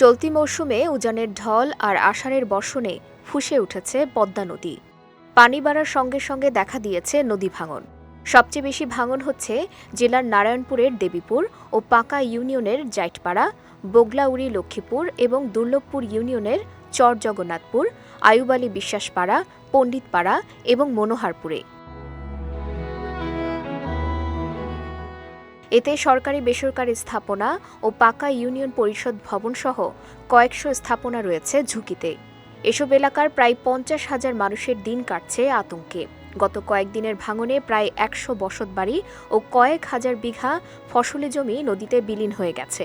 চলতি মৌসুমে উজানের ঢল আর আষাঢ়ের বর্ষণে ফুসে উঠেছে পদ্মা নদী। পানি বাড়ার সঙ্গে সঙ্গে দেখা দিয়েছে নদী ভাঙন। সবচেয়ে বেশি ভাঙন হচ্ছে জেলার নারায়ণপুরের দেবীপুর ও পাকা ইউনিয়নের জাইটপাড়া, বগলাউড়ি লক্ষ্মীপুর এবং দুর্লভপুর ইউনিয়নের চর জগন্নাথপুর আয়ুবালী বিশ্বাসপাড়া, পণ্ডিতপাড়া এবং মনোহারপুরে। এতে সরকারি বেসরকারি স্থাপনা ও পাকা ইউনিয়ন পরিষদ ভবনসহ কয়েকশো স্থাপনা রয়েছে ঝুঁকিতে। এসব এলাকার প্রায় পঞ্চাশ হাজার মানুষের দিন কাটছে আতঙ্কে। গত কয়েকদিনের ভাঙনে প্রায় একশো বসতবাড়ি ও কয়েক হাজার বিঘা ফসলি জমি নদীতে বিলীন হয়ে গেছে।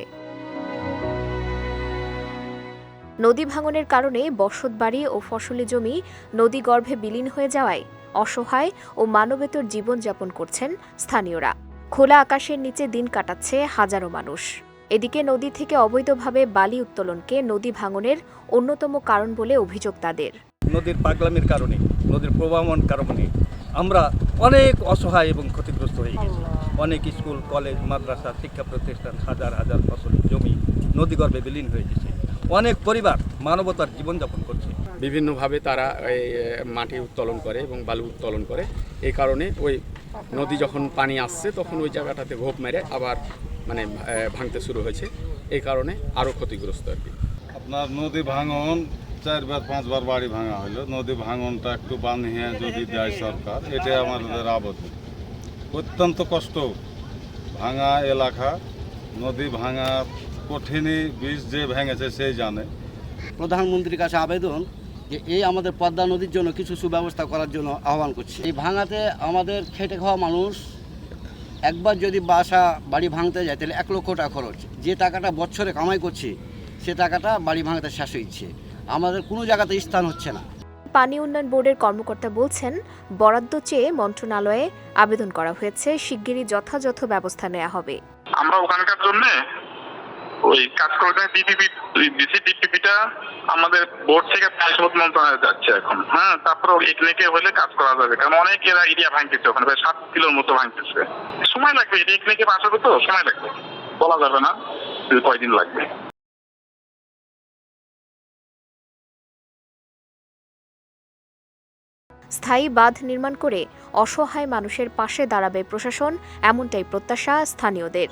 নদী ভাঙনের কারণে বসতবাড়ি ও ফসলি জমি নদীগর্ভে বিলীন হয়ে যাওয়ায় অসহায় ও মানবেতর জীবনযাপন করছেন স্থানীয়রা। খোলা আকাশের নিচে দিন কাটাচ্ছে হাজারো মানুষ। এদিকে নদী থেকে অবৈধভাবে বালি উত্তোলনকে নদী ভাঙনের অন্যতম কারণ বলে অভিযোগ তাদের। নদীর পাগলামির কারণে নদীর প্রবাহমান কারণে আমরা অনেক অসহায় এবং ক্ষতিগ্রস্ত হয়ে গেছি। অনেক স্কুল কলেজ মাদ্রাসা শিক্ষা প্রতিষ্ঠান হাজার হাজার ফসল জমি নদীগর্ভে বিলীন হয়ে গেছে। অনেক পরিবার মানবতার জীবনযাপন করছে। বিভিন্নভাবে তারা মাটি উত্তোলন করে এবং বালু উত্তোলন করে। এই কারণে ওই নদী যখন পানি আসছে তখন ওই জায়গাটাতে ঘোপ মেরে আবার মানে ভাঙতে শুরু হয়েছে। এই কারণে আরও ক্ষতিগ্রস্ত আর কি। আপনার নদী ভাঙন চারবার পাঁচবার বাড়ি ভাঙা হলো নদী ভাঙনটা একটু বানিয়ে যদি দেয় সরকার এটাই আমাদের আবেদন অত্যন্ত কষ্ট। ভাঙা এলাকা নদী ভাঙা কঠিনই বীজ যে ভেঙেছে সেই জানে। প্রধানমন্ত্রীর কাছে আবেদন যে এই আমাদের পদ্মা নদীর জন্য কিছু সুব্যবস্থা করার জন্য আহ্বান করছি। এই ভাঙাতে আমাদের খেটে খাওয়া মানুষ একবার যদি বাসা বাড়ি ভাঙতে যায় তাহলে এক লক্ষ টাকা খরচ। যে টাকাটা বছরে কামাই করছি সে টাকাটা বাড়ি ভাঙাতে শেষ হচ্ছে আমাদের কোনো জায়গাতে স্থান হচ্ছে না। পানি উন্নয়ন বোর্ডের কর্মকর্তা বলছেন বরাদ্দ চেয়ে মন্ত্রণালয়ে আবেদন করা হয়েছে শিগগিরই যথাযথ ব্যবস্থা নেওয়া হবে। আমরা ওখানকার জন্য ওই কাজ করতে ডিপিপি ডিসি ডিপিপিটা আমাদের বোর্ড থেকে পারিষদ মন্ত্রণালয়ে যাচ্ছে এখন। হ্যাঁ তারপর এখানে হলে কাজ করা যাবে। কারণ অনেক এরা এরিয়া ভাঙতেছে ওখানে, প্রায় সাত কিলোর মতো ভাঙতেছে। সময় লাগবে, এটা এখানে পাস হবে তো? সময় লাগবে। বলা যাবে না কয়দিন লাগবে। স্থায়ী বাঁধ নির্মাণ করে অসহায় মানুষের পাশে দাঁড়াবে প্রশাসন, এমনটাই প্রত্যাশা স্থানীয়দের।